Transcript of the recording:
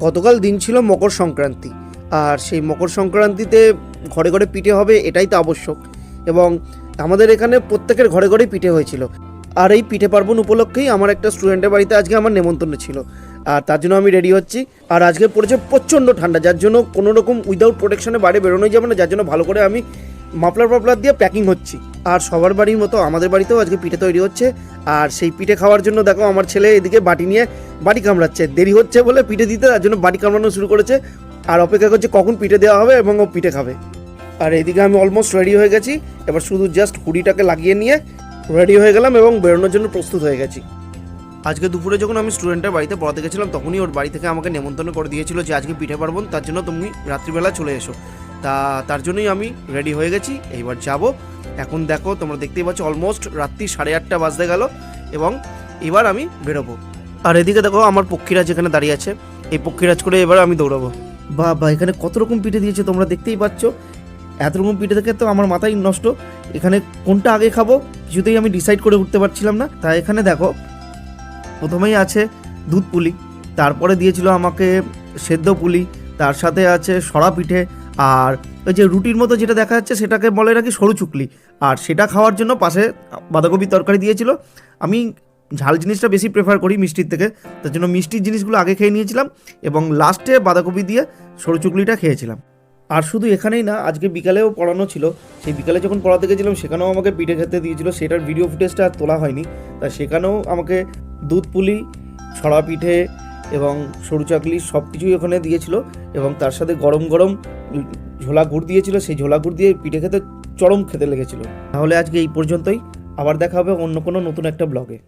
গতকাল দিন ছিল মকর সংক্রান্তি। আর সেই মকর সংক্রান্তিতে ঘরে ঘরে পিঠে হবে এটাই তো আবশ্যক। এবং আমাদের এখানে প্রত্যেকের ঘরে ঘরেই পিঠে হয়েছিল। আর এই পিঠে পার্বণ উপলক্ষেই আমার একটা স্টুডেন্টের বাড়িতে আজকে আমার নেমন্তন্ন ছিল। আর তার জন্য আমি রেডি হচ্ছি। আর আজকে পড়েছে প্রচণ্ড ঠান্ডা, যার জন্য কোনো রকম উইদাউট প্রোটেকশনে বাইরে বেরোনোই যাবে না। যার জন্য ভালো করে আমি মাফলার মাফলার দিয়ে প্যাকিং হচ্ছি। আর সবার বাড়ির মতো আমাদের বাড়িতেও আজকে পিঠে তৈরি হচ্ছে। আর সেই পিঠে খাওয়ার জন্য দেখো আমার ছেলে এদিকে বাটি নিয়ে বাটি কামড়াচ্ছে। দেরি হচ্ছে বলে পিঠে দিতে, তার জন্য বাটি কামড়ানো শুরু করেছে। আর অপেক্ষা করছে কখন পিঠে দেওয়া হবে এবং ও পিঠে খাবে। আর এদিকে আমি অলমোস্ট রেডি হয়ে গেছি। এবার শুধু জাস্ট হুডিটাকে লাগিয়ে নিয়ে রেডি হয়ে গেলাম এবং বেরোনোর জন্য প্রস্তুত হয়ে গেছি। আজকে দুপুরে যখন আমি স্টুডেন্টের বাড়িতে পড়াতে গেছিলাম, তখনই ওর বাড়ি থেকে আমাকে নেমন্তন্ন করে দিয়েছিল যে আজকে পিঠে পার্বণ, তার জন্য তুমি রাত্রিবেলা চলে এসো। তা, তার জন্যই আমি রেডি হয়ে গেছি। এইবার যাব। এখন দেখো, তোমরা দেখতেই পাচ্ছ অলমোস্ট রাত্রি সাড়ে আটটা বাজতে গেল এবং এবার আমি বেরোবো। আর এদিকে দেখো, আমার পক্ষীরাজ এখানে দাঁড়িয়ে আছে। এই পক্ষীরাজ করে এবার আমি দৌড়াবো। বা বা এখানে কত রকম পিঠে দিয়েছে তোমরা দেখতেই পাচ্ছ। এত রকম পিঠে থেকে তো আমার মাথাই নষ্ট। এখানে কোনটা আগে খাব কিছুতেই আমি ডিসাইড করে উঠতে পারছিলাম না। তা এখানে দেখো, প্রথমেই আছে দুধ পুলি, তারপরে দিয়েছিল আমাকে সেদ্ধ পুলি, তার সাথে আছে সরা পিঠে আর ওই যে রুটির মতো যেটা দেখা যাচ্ছে সেটাকে বলে নাকি সরু চুকলি। আর সেটা খাওয়ার জন্য পাশে বাঁধাকপির তরকারি দিয়েছিল। আমি ঝাল জিনিসটা বেশি প্রেফার করি মিষ্টির থেকে। তার জন্য মিষ্টির জিনিসগুলো আগে খেয়ে নিয়েছিলাম এবং লাস্টে বাঁধাকপি দিয়ে সরু চুকলিটা খেয়েছিলাম। আর শুধু এখানেই না, আজকে বিকালেও পড়ানো ছিল। সেই বিকালে যখন পড়াতে গেছিলাম, সেখানেও আমাকে পিঠে খেতে দিয়েছিল। সেটার ভিডিও ফুটেজটা আর তোলা হয়নি। তা সেখানেও আমাকে দুধ, পুলি, ছড়া পিঠে এবং সরু চাকলি সব কিছুই ওখানে দিয়েছিল। এবং তার সাথে গরম গরম ঝোলা গুড় দিয়েছিল, সেই ঝোলা গুড় দিয়ে পিঠে খেতে চরম খেতে লেগেছিল। তাহলে আজকে এই পর্যন্তই। আবার দেখা হবে অন্য কোনো নতুন একটা ব্লগে।